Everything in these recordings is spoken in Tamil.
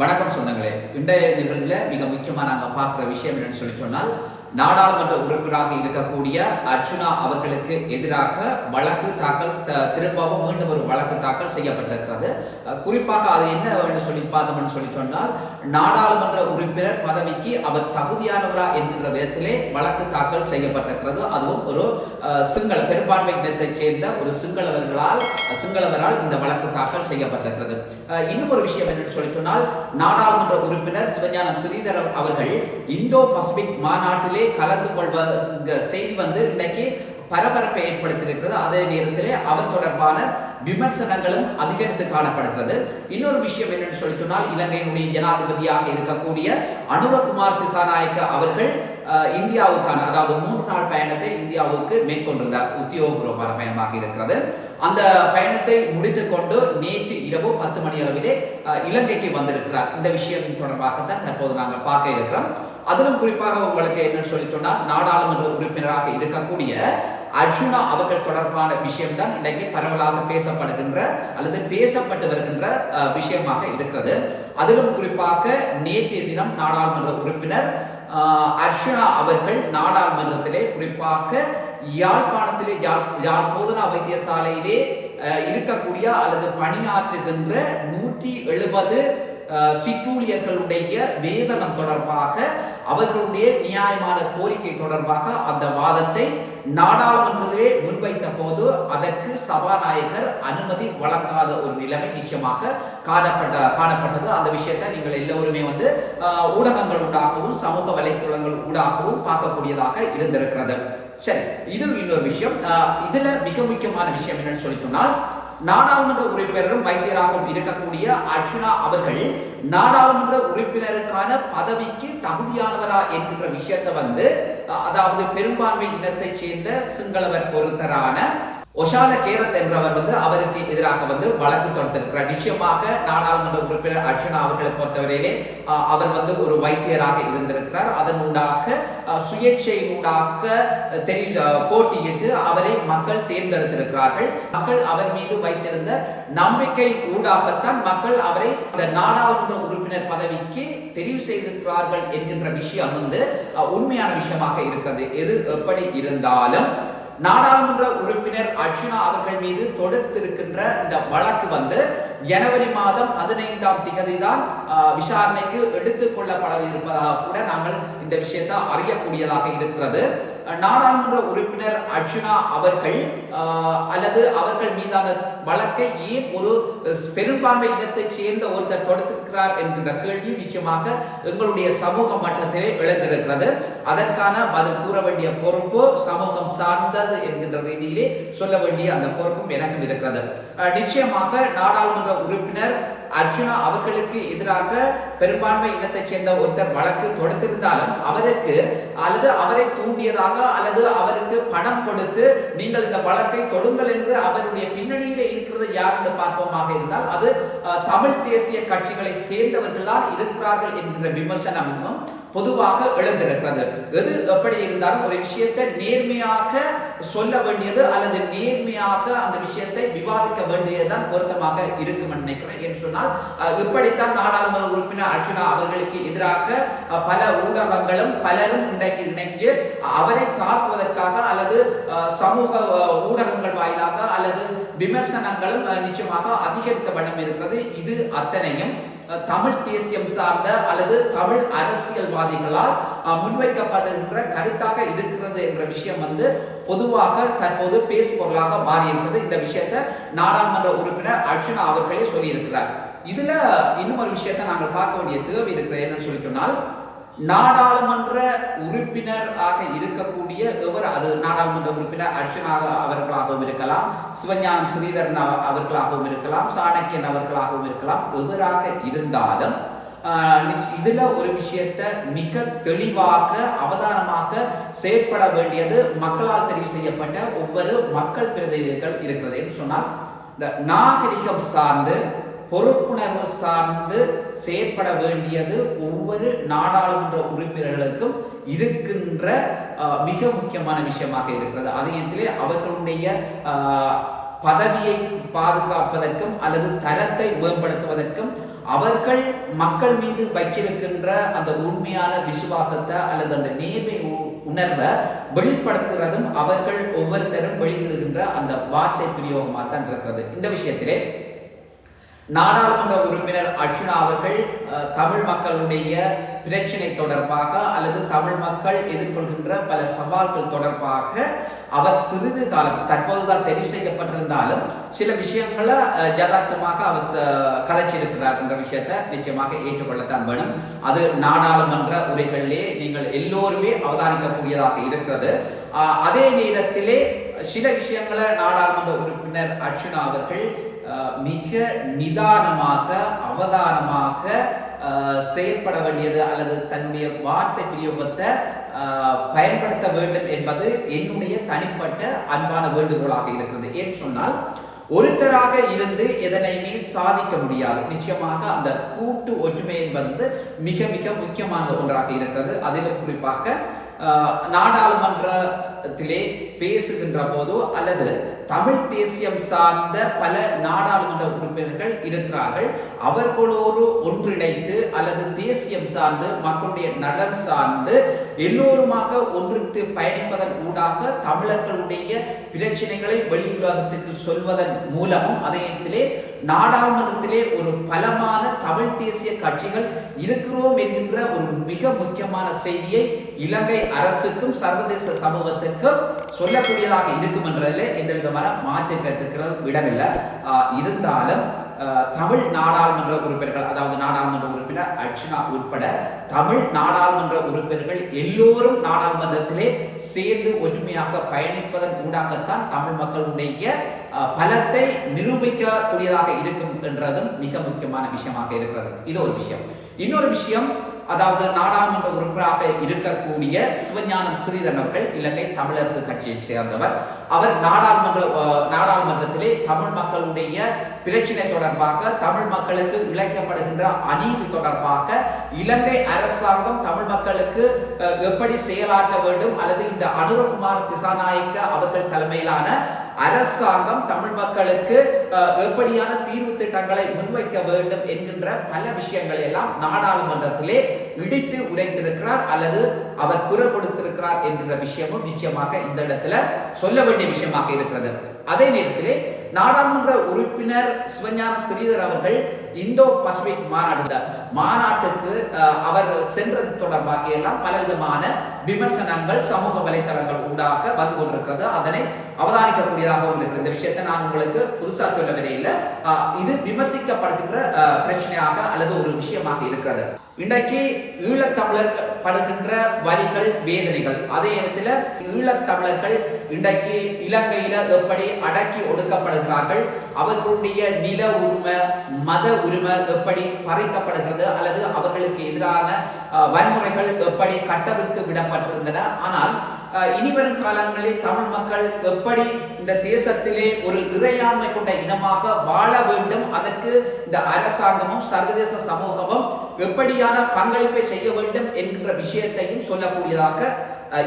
வணக்கம் சொந்தங்களே. இன்றைய நிகழ்வில் மிக முக்கியமாக நாங்கள் பார்க்குற விஷயம் என்னன்னு சொல்லி சொன்னால் நாடாளுமன்ற உறுப்பினராக இருக்கக்கூடிய அர்ச்சுனா அவர்களுக்கு எதிராக வழக்கு தாக்கல் திரும்பவும் மீண்டும் ஒரு வழக்கு தாக்கல் செய்யப்பட்டிருக்கிறது. குறிப்பாக அது என்ன என்று சொல்லி பார்த்தோம்னு சொல்லி சொன்னால் நாடாளுமன்ற உறுப்பினர் பதவிக்கு அவர் தகுதியானவரா என்கின்ற விதத்திலே வழக்கு தாக்கல் செய்யப்பட்டிருக்கிறது. அதுவும் ஒரு அஹ், சிங்கள பெரும்பான்மை இனத்தைச் சேர்ந்த ஒரு சிங்களவர்களால் சிங்களவரால் இந்த வழக்கு தாக்கல் செய்யப்பட்டிருக்கிறது. இன்னும் ஒரு விஷயம் என்று சொல்லி சொன்னால் நாடாளுமன்ற உறுப்பினர் சிவஞானம் ஸ்ரீதரன் அவர்கள் இந்தோ பசிபிக் மாநாட்டிலே கலந்து கொள்வ செய்தி வந்து இன்னைக்கு பரபரப்பை ஏற்படுத்தியிருக்கிறது. அதே நேரத்திலே அவர் தொடர்பான விமர்சனங்களும் அதிகரித்து காணப்படுகிறது. இன்னொரு விஷயம் என்னன்னு சொல்லி சொன்னால் இலங்கையினுடைய ஜனாதிபதியாக இருக்கக்கூடிய அனுரகுமார் திசாநாயக்க அவர்கள் இந்தியாவுக்கான அதாவது மூன்று நாள் பயணத்தை இந்தியாவுக்கு மேற்கொண்டிருந்தார். உத்தியோகபூர்வமான பயணமாக இருக்கிறது. அந்த பயணத்தை முடித்து கொண்டு நேற்று இரவு பத்து மணி அளவிலே இலங்கைக்கு வந்திருக்கிறார். இந்த விஷயம் தொடர்பாகத்தான் தற்போது நாங்கள் பார்க்க இருக்கிறோம். அதிலும் குறிப்பாக உங்களுக்கு என்னன்னு சொல்லி சொன்னால் நாடாளுமன்ற உறுப்பினராக இருக்கக்கூடிய அர்ஜுனா அவர்கள் தொடர்பான விஷயம்தான் இன்றைக்கு பரவலாக பேசப்படுகின்ற அல்லது பேசப்பட்டு வருகின்ற விஷயமாக இருக்கிறது. அதிலும் குறிப்பாக நேற்றைய தினம் நாடாளுமன்ற உறுப்பினர் அர்ஷுனா அவர்கள் நாடாளுமன்றத்திலே குறிப்பாக யாழ்ப்பாணத்திலே யாழ் போதனா வைத்தியசாலையிலே இருக்கக்கூடிய அல்லது பணியாற்றுகின்ற நூற்றி எழுபது சிற்றூழியர்களுடைய வேதனம் தொடர்பாக அவர்களுடைய நியாயமான கோரிக்கை தொடர்பாக அந்த வாதத்தை நாடாளுமன்றத்திலே முன்வைத்த போது அதற்கு சபாநாயகர் அனுமதி வழங்காத ஒரு நிலைமை நிச்சயமாக காணப்பட்ட காணப்பட்டது. அந்த விஷயத்தை நீங்கள் எல்லோருமே வந்து ஊடகங்கள் ஊடாகவும் சமூக வலைத்தளங்கள் ஊடாகவும் பார்க்கக்கூடியதாக இருந்திருக்கிறது. சரி இது இன்னொரு விஷயம். இதுல மிக முக்கியமான விஷயம் என்னன்னு சொல்லி சொன்னால் நாடாளுமன்ற உறுப்பினரும் வைத்தியராகவும் இருக்கக்கூடிய அர்ஜுனா அவர்கள் நாடாளுமன்ற உறுப்பினருக்கான பதவிக்கு தகுதியானவரா என்கின்ற விஷயத்தை வந்து அதாவது பெரும்பான்மை இனத்தைச் சேர்ந்த சிங்களவர் ஒருத்தரான ஒஷால கேரத் என்றவர் வந்து அவருக்கு எதிராக வந்து வழக்கு தொடுத்திருக்கிறார். நிச்சயமாக நாடாளுமன்ற உறுப்பினர் அர்ச்சனா அவர்களை பொறுத்தவரையிலே அவர் வந்து ஒரு வைத்தியராக இருந்திருக்கிறார். அதன் ஊடாக சுயேட்சை ஊடாக தெரி போட்டியிட்டு அவரை மக்கள் தேர்ந்தெடுத்திருக்கிறார்கள். மக்கள் அவர் மீது வைத்திருந்த நம்பிக்கை ஊடாகத்தான் மக்கள் அவரை இந்த நாடாளுமன்ற உறுப்பினர் பதவிக்கு தெரிவு செய்திருக்கிறார்கள் என்கின்ற விஷயம் வந்து உண்மையான விஷயமாக இருக்கிறது. எது எப்படி இருந்தாலும் நாடாளுமன்ற உறுப்பினர் அர்ஜுனா அவர்கள் மீது தொடுத்திருக்கின்ற இந்த வழக்கு வந்து ஜனவரி மாதம் பதினைந்தாம் திகதி தான் விசாரணைக்கு எடுத்துக்கொள்ளப்பட இருப்பதாக கூட நாங்கள் இந்த விஷயத்தை அறியக்கூடியதாக இருக்கிறது. நாடாளுமன்ற உறுப்பினர் அர்ஜுனா அவர்கள் அல்லது அவர்கள் மீதான வழக்கை ஏன் ஒரு பெரும்பான்மை இனத்தை சேர்ந்த ஒருத்தர் தொடுத்திருக்கிறார் என்கின்ற கேள்வி நிச்சயமாக எங்களுடைய சமூக மட்டத்திலே எழுந்திருக்கிறது. அதற்கான பதில் கூற வேண்டிய பொறுப்பு சமூகம் சார்ந்தது என்கின்ற ரீதியிலே சொல்ல வேண்டிய அந்த பொறுப்பும் எனக்கும் இருக்கிறது. நிச்சயமாக நாடாளுமன்ற உறுப்பினர் அர்ஜுனா அவர்களுக்கு எதிராக பெரும்பான்மை இனத்தைச் சேர்ந்த ஒருத்தர் வழக்கு தொடுத்திருந்தாலும் அவருக்கு அல்லது அவரை தூண்டியதாக அல்லது அவருக்கு பணம் கொடுத்து நீங்கள் இந்த வழக்கை தொடுங்கள் என்று அவருடைய பின்னணியிலே இருக்கிறது யார் என்று பார்ப்போமாக இருந்தால் அது தமிழ் தேசிய கட்சிகளை சேர்ந்தவர்கள் தான் இருக்கிறார்கள் என்கிற விமர்சனமும் பொதுவாக எழுந்திருக்கிறது. எது எப்படி இருந்தாலும் ஒரு விஷயத்தை நேர்மையாக சொல்ல வேண்டியது அல்லது நேர்மையாக அந்த விஷயத்தை விவாதிக்க வேண்டியதுதான் பொருத்தமாக இருக்கும் நினைக்கிறேன் என்று சொன்னால் இப்படித்தான் நாடாளுமன்ற உறுப்பினர் அர்ஜுனா அவர்களுக்கு எதிராக பல ஊடகங்களும் பலரும் இன்றைக்கு இணைஞ்சு அவரை தாக்குவதற்காக அல்லது சமூக ஊடகங்கள் வாயிலாக அல்லது விமர்சனங்களும் நிச்சயமாக அதிகரித்த வண்ணம் இருக்கிறது. இது அத்தனையும் தமிழ் தேசியம் சார்ந்த அல்லது தமிழ் அரசியல்வாதிகளால் முன்வைக்கப்படுகின்ற கருத்தாக இருக்கிறது என்ற விஷயம் வந்து பொதுவாக தற்போது பேசுபொருளாக மாறியிருக்கிறது. இந்த விஷயத்தை நாடாளுமன்ற உறுப்பினர் அர்ஜுனா அவர்களே சொல்லியிருக்கிறார். இதுல இன்னும் ஒரு விஷயத்தை நாங்கள் பார்க்க வேண்டிய தேவை இருக்கிறது. என்னன்னு சொல்லி சொன்னால் நாடாளுமன்ற உறுப்பினராக இருக்கக்கூடிய எவர்? அது நாடாளுமன்ற உறுப்பினர் அர்ச்சனாக அவர்களாகவும் இருக்கலாம் சிவஞானம் ஸ்ரீதரன் அவ- அவர்களாகவும் இருக்கலாம் சாணக்கியன் அவர்களாகவும் இருக்கலாம். எவராக இருந்தாலும் இதுல ஒரு விஷயத்த மிக தெளிவாக அவதானமாக செயற்பட வேண்டியது மக்களால் தெரிவு செய்யப்பட்ட ஒவ்வொரு மக்கள் பிரதிநிதிகள் இருக்கிறது என்று சொன்னால் இந்த நாகரிகம் சார்ந்து பொறுப்புணர்வு சார்ந்து செயற்பட வேண்டியது ஒவ்வொரு நாடாளுமன்ற உறுப்பினர்களுக்கும் இருக்கின்ற மிக முக்கியமான விஷயமாக இருக்கிறது. அதே அவர்களுடைய பதவியை பாதுகாப்பதற்கும் அல்லது தரத்தை மேம்படுத்துவதற்கும் அவர்கள் மக்கள் மீது வச்சிருக்கின்ற அந்த உண்மையான விசுவாசத்தை அல்லது அந்த நேர்மை உணர்வை வெளிப்படுத்துறதும் அவர்கள் ஒவ்வொருத்தரும் வெளியிடுகின்ற அந்த வார்த்தை பிரயோகமாக தான் இருக்கிறது. இந்த விஷயத்திலே நாடாளுமன்ற உறுப்பினர் அர்ச்சுனா அவர்கள் தமிழ் மக்களுடைய பிரச்சனை தொடர்பாக அல்லது தமிழ் மக்கள் எதிர்கொள்கின்ற பல சவால்கள் தொடர்பாக அவர் சிறிது காலம் தற்போதுதான் தெரிவு செய்யப்பட்டிருந்தாலும் சில விஷயங்களை யதார்த்தமாக அவர் கதைச்சிருக்கிறார் என்ற விஷயத்தை நிச்சயமாக ஏற்றுக்கொள்ளத்தான் வேணும் அது நாடாளுமன்ற உரைகளிலே நீங்கள் எல்லோருமே அவதானிக்கக்கூடியதாக இருக்கிறது. அதே நேரத்திலே சில விஷயங்களை நாடாளுமன்ற உறுப்பினர் அர்ச்சுனா அவர்கள் மிக நிதானமாக அவதானமாக செயல்பட வேண்டியது அல்லது தன்னுடைய வார்த்தை பிரயோகத்தை பயன்படுத்த வேண்டும் என்பது என்னுடைய தனிப்பட்ட அன்பான வேண்டுகோளாக இருக்கிறது. ஏன் சொன்னால் ஒருத்தராக இருந்து எதனையுமே சாதிக்க முடியாது. நிச்சயமாக அந்த கூட்டு ஒற்றுமை என்பது மிக மிக முக்கியமான ஒன்றாக இருக்கிறது. அதிலும் குறிப்பாக நாடாளுமன்றத்திலே பேசுகின்ற போதோ அல்லது தமிழ் தேசியம் சார்ந்த பல நாடாளுமன்ற உறுப்பினர்கள் இருக்கிறார்கள். அவர்களோடு ஒன்றிணைத்து அல்லது தேசியம் சார்ந்து மக்களுடைய நலன் சார்ந்து எல்லோருமாக ஒன்றித்து பயணிப்பதன் ஊடாக தமிழர்களுடைய பிரச்சனைகளை வெளியுலகத்துக்கு சொல்வதன் மூலமும் அதே நேரத்திலே நாடாளுமன்றத்திலே ஒரு பலமான தமிழ் தேசிய கட்சிகள் இருக்கிறோம் என்கின்ற ஒரு மிக முக்கியமான செய்தியை இலங்கை அரசுக்கும் சர்வதேச சமூகத்துக்கும் சொல்லக்கூடியதாக இருக்கும் என்றதில் எந்த விதமான மாற்று கருத்துக்களும் இடமில்லை இருந்தாலும் தமிழ் நாடாளுமன்ற உறுப்பினர்கள் அதாவது நாடாளுமன்ற உறுப்பினர் அர்ச்சனா உட்பட தமிழ் நாடாளுமன்ற உறுப்பினர்கள் எல்லோரும் நாடாளுமன்றத்திலே சேர்ந்து ஒற்றுமையாக பயணிப்பதன் ஊடாகத்தான் தமிழ் மக்களுடைய பலத்தை நிரூபிக்கக்கூடியதாக இருக்கும் என்றதும் மிக முக்கியமான விஷயமாக இருக்கிறது. இது ஒரு விஷயம். இன்னொரு விஷயம் அதாவது நாடாளுமன்ற உறுப்பினராக இருக்கக்கூடிய சிவஞானம் ஸ்ரீதரன் அவர்கள் இலங்கை தமிழரசு கட்சியை சேர்ந்தவர். அவர் நாடாளுமன்ற நாடாளுமன்றத்திலே தமிழ் மக்களுடைய பிரச்சனை தொடர்பாக தமிழ் மக்களுக்கு இழைக்கப்படுகின்ற அநீதி தொடர்பாக இலங்கை அரசாங்கம் தமிழ் மக்களுக்கு எப்படி செயலாற்ற வேண்டும் அல்லது இந்த அனுரகுமார் திசாநாயக்க அவர்கள் தலைமையிலான அரசாங்கம் தமிழ் மக்களுக்கு எப்படியான தீர்வு திட்டங்களை முன்வைக்க வேண்டும் என்கின்ற பல விஷயங்களை எல்லாம் நாடாளுமன்றத்திலே இடித்து உரைத்திருக்கிறார் அல்லது அவர் குரல் கொடுத்திருக்கிறார் என்கிற விஷயமும் நிச்சயமாக இந்த இடத்துல சொல்ல வேண்டிய விஷயமாக இருக்கிறது. அதே நேரத்திலே நாடாளுமன்ற உறுப்பினர் சிவஞானம் ஸ்ரீதர் அவர்கள் இந்தோ பசிபிக் மாநாடு மாநாட்டுக்கு அவர் சென்றது தொடர்பாக எல்லாம் பலவிதமான விமர்சனங்கள் சமூக வலைத்தளங்கள் ஊடாக வந்து கொண்டிருக்கிறது. அதனை அவதானிக்கக்கூடியதாகவும் இருக்கிற இந்த விஷயத்தை நான் உங்களுக்கு புதுசாக சொல்லவில்லை இல்லை இது விமர்சிக்கப்படுகின்ற பிரச்சனையாக அல்லது ஒரு விஷயமாக இருக்கிறது. இன்றைக்கு ஈழத்தமிழர் படுகின்ற வலிகள் வேதனைகள். அதே நேரத்தில் ஈழத்தமிழர்கள் இன்றைக்கு இலங்கையில எப்படி அடக்கி ஒடுக்கப்படுகிறார்கள்? அவர்களுடைய நில உரிமை மத உரிமை எப்படி பறிக்கப்படுகிறது? அல்லது அவர்களுக்கு எதிரான வன்முறைகள் எப்படி கட்டவிழ்த்து விடப்பட்டிருந்தன? ஆனால் இனிவரும் காலங்களில் தமிழ் மக்கள் எப்படி இந்த தேசத்திலே ஒரு இறையாண்மை கொண்ட இனமாக வாழ வேண்டும்? அதற்கு இந்த அரசாங்கமும் சர்வதேச சமூகமும் எப்படியான பங்களிப்பை செய்ய வேண்டும் என்கின்ற விஷயத்தையும் சொல்லக்கூடியதாக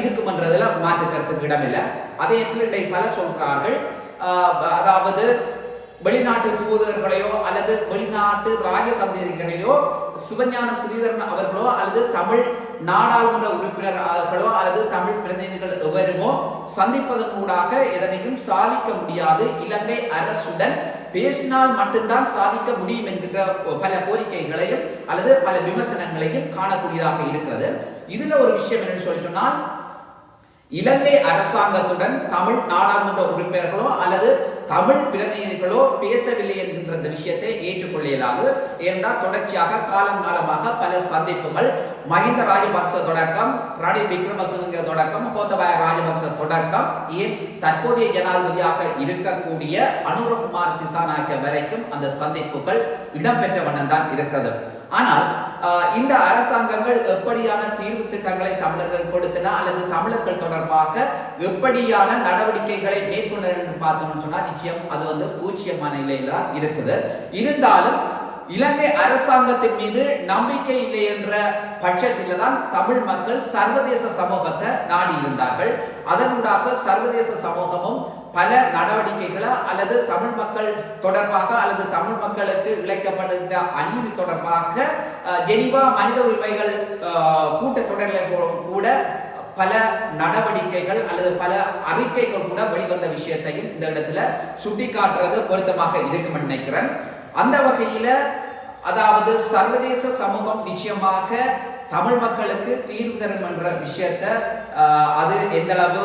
இருக்கும் என்றதில் மாற்று கருத்துக்கு இடமில்லை. அதே இடத்துல பல சொல்கிறார்கள் அதாவது வெளிநாட்டு தூதர்களையோ அல்லது வெளிநாட்டு ராஜதந்திரிகளையோ சிவஞானம் ஸ்ரீதரன் அவர்களோ அல்லது தமிழ் நாடாளுமன்ற உறுப்பினர்களோ அல்லது தமிழ் பிரதிநிதிகள் எவருமோ சந்திப்பதனூடாக எதனையும் சாதிக்க முடியாது. இலங்கை அரசுடன் பேசினால் மட்டும்தான் சாதிக்க முடியும் என்கின்ற பல கோரிக்கைகளையும் அல்லது பல விமர்சனங்களையும் காணக்கூடியதாக இருக்கிறது. இதுல ஒரு விஷயம் என்னன்னு சொல்லி சொன்னால் இலங்கை அரசாங்கத்துடன் தமிழ் நாடாளுமன்ற உறுப்பினர்களோ அல்லது தமிழ் பிரதிநிதிகளோ பேசவில்லை என்கின்ற இந்த விஷயத்தை ஏற்றுக்கொள்ள இயலாது ஏனென்றால் தொடர்ச்சியாக காலங்காலமாக பல சந்திப்புகள் மஹிந்த ராஜபக்ச தொடக்கம் ரணில் விக்ரமசிங்க தொடக்கம் கோத்தபாய ராஜபக்ச தொடக்கம் ஏன் தற்போதைய ஜனாதிபதியாக இருக்கக்கூடிய அனுரகுமார் திசாநாயக்க வரைக்கும் அந்த சந்திப்புகள் இடம்பெற்ற வண்ணம் தான் இருக்கிறது. ஆனால் இந்த அரசாங்கங்கள் எப்படியான தீர்வு திட்டங்களை தமிழர்கள் கொடுத்தன அல்லது தமிழர்கள் தொடர்பாக எப்படியான நடவடிக்கைகளை மேற்கொண்டன பார்த்தோம்னு சொன்னா நிச்சயம் அது வந்து பூஜ்ஜியமான நிலையில தான் இருக்குது. இருந்தாலும் இலங்கை அரசாங்கத்தின் மீது நம்பிக்கை இல்லை என்ற பட்சத்தில் தான் தமிழ் மக்கள் சர்வதேச சமூகத்தை நாடி இருந்தார்கள். அதனூடாக சர்வதேச சமூகமும் பல நடவடிக்கைகளை அல்லது தமிழ் மக்கள் தொடர்பாக அல்லது தமிழ் மக்களுக்கு இழைக்கப்படுகின்ற அநீதி தொடர்பாக ஜெனிவா மனித உரிமைகள் அஹ், கூட்டத்தொடரில் கூட பல நடவடிக்கைகள் அல்லது பல அறிக்கைகள் கூட வெளிவந்த விஷயத்தையும் இந்த இடத்துல சுட்டிக்காட்டுறது பொருத்தமாக இருக்கும் நினைக்கிறேன். அந்த வகையில அதாவது சர்வதேச சமூகம் நிச்சயமாக தமிழ் மக்களுக்கு தீர்வு தரும் என்ற விஷயத்த அது எந்த அளவு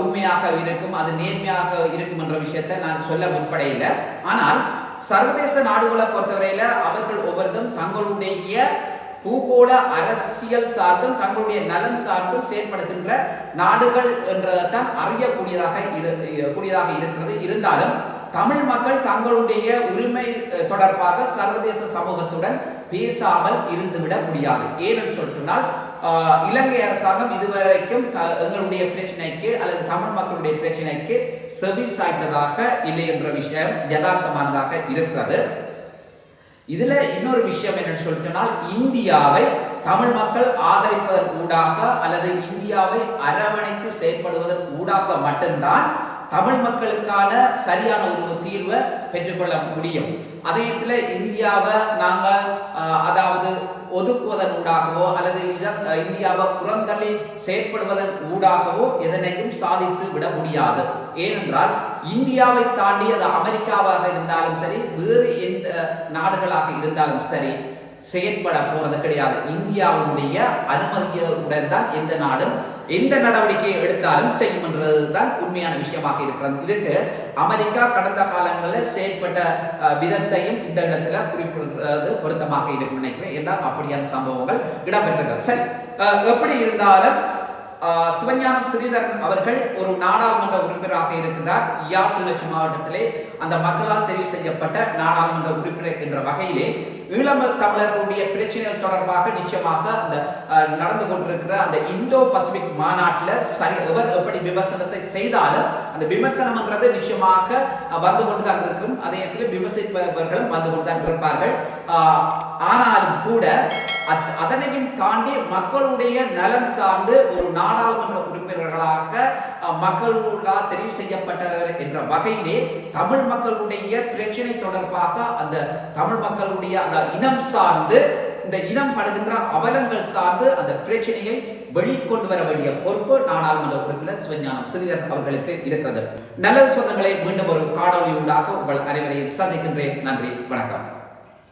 உண்மையாக இருக்கும் அது நேர்மையாக இருக்கும் என்ற விஷயத்தை நான் சொல்ல முற்படையில. ஆனால் சர்வதேச நாடுகளை பொறுத்தவரையில அவர்கள் ஒவ்வொருதும் தங்களுடைய பூகோள அரசியல் சார்ந்தும் தங்களுடைய நலன் சார்ந்தும் செயல்படுகின்ற நாடுகள் என்றதான் அறியக்கூடியதாக இரு கூடியதாக இருக்கிறது. இருந்தாலும் தமிழ் மக்கள் தங்களுடைய உரிமை தொடர்பாக சர்வதேச சமூகத்துடன் பேசாமல் இருந்துவிட முடியாது. ஏனென்று சொல்லிட்டுனால் இலங்கை அரசாங்கம் இதுவரைக்கும் த- எங்களுடைய பிரச்சனைக்கு அல்லது தமிழ் மக்களுடைய பிரச்சனைக்கு செவி சாய்த்ததாக இல்லை என்ற விஷயம் யதார்த்தமானதாக இருக்கிறது. இதுல இன்னொரு விஷயம் என்னன்னு சொல்லிட்டோம்னால் இந்தியாவை தமிழ் மக்கள் ஆதரிப்பதன் ஊடாக அல்லது இந்தியாவை அரவணைத்து செயல்படுவதன் ஊடாக மட்டும்தான் தமிழ் மக்களுக்கான சரியான ஒரு தீர்வை பெற்றுக்கொள்ள முடியும். அதே இடத்துல இந்தியாவை நாங்கள் அதாவது ஒதுக்குவதன் ஊடாகவோ அல்லது இத- இந்தியாவை புறந்தள்ளி செயற்படுவதன் ஊடாகவோ எதனையும் சாதித்து விட முடியாது. ஏனென்றால் இந்தியாவை தாண்டி அது அமெரிக்காவாக இருந்தாலும் சரி வேறு எந்த நாடுகளாக இருந்தாலும் சரி செயற்பட போறது கிடையாது. இந்தியாவுடைய அனுமதியுடன் தான் எந்த நாடும் எந்த நடவடிக்கையை எடுத்தாலும் செய்யும் என்றதுதான் உண்மையான விஷயமாக இருக்கிறது. இதுக்கு அமெரிக்கா கடந்த காலங்களில் செயற்பட்ட விதத்தையும் இந்த இடத்துல குறிப்பிடுறது பொருத்தமாக இருக்கும் நினைக்கிறேன். என்றால் அப்படியான சம்பவங்கள் இடம்பெற்றிருக்கிறது. சரி எப்படி இருந்தாலும் சிவஞானம் ஸ்ரீதரன் அவர்கள் ஒரு நாடாளுமன்ற உறுப்பினராக இருக்கின்றார். யாழ் மாவட்டத்திலே அந்த மக்களால் தெரிவு செய்யப்பட்ட நாடாளுமன்ற உறுப்பினர் என்ற வகையிலே ஈழம தமிழர்களுடைய பிரச்சனைகள் தொடர்பாக நிச்சயமாக அந்த நடந்து கொண்டிருக்கிற அந்த இந்தோ பசிபிக் மாநாட்டில் சரி எவர் எப்படி விமர்சனத்தை செய்தாலும் அந்த விமர்சனம்ன்றது நிச்சயமாக வந்து வந்து கொண்டுதான் இருக்கும். அதே நேரத்தில் விமர்சிப்பவர்களும் வந்து கொண்டுதான் இருப்பார்கள். ஆஹ், ஆனாலும் கூட அத்- அதனையும் தாண்டி மக்களுடைய நலன் சார்ந்து ஒரு நாடாளுமன்ற உறுப்பினர்களாக மக்களால் தெரிவு செய்யப்பட்டவர் என்ற வகையிலே தமிழ் மக்களுடைய பிரச்சனை தொடர்பாக அந்த தமிழ் மக்களுடைய அந்த இனம் சார்ந்து இந்த இனம் படுகின்ற அவலங்கள் சார்ந்து அந்த பிரச்சனையை வெளிக்கொண்டு வர வேண்டிய பொறுப்பு நாடாளுமன்ற உறுப்பினர் சிவஞானம் ஸ்ரீதர் அவர்களுக்கு இருக்கிறது. நல்லது சொந்தங்களை மீண்டும் ஒரு காணொலி உண்டாக உங்கள் அனைவரையும் சந்திக்கின்றேன். நன்றி வணக்கம்.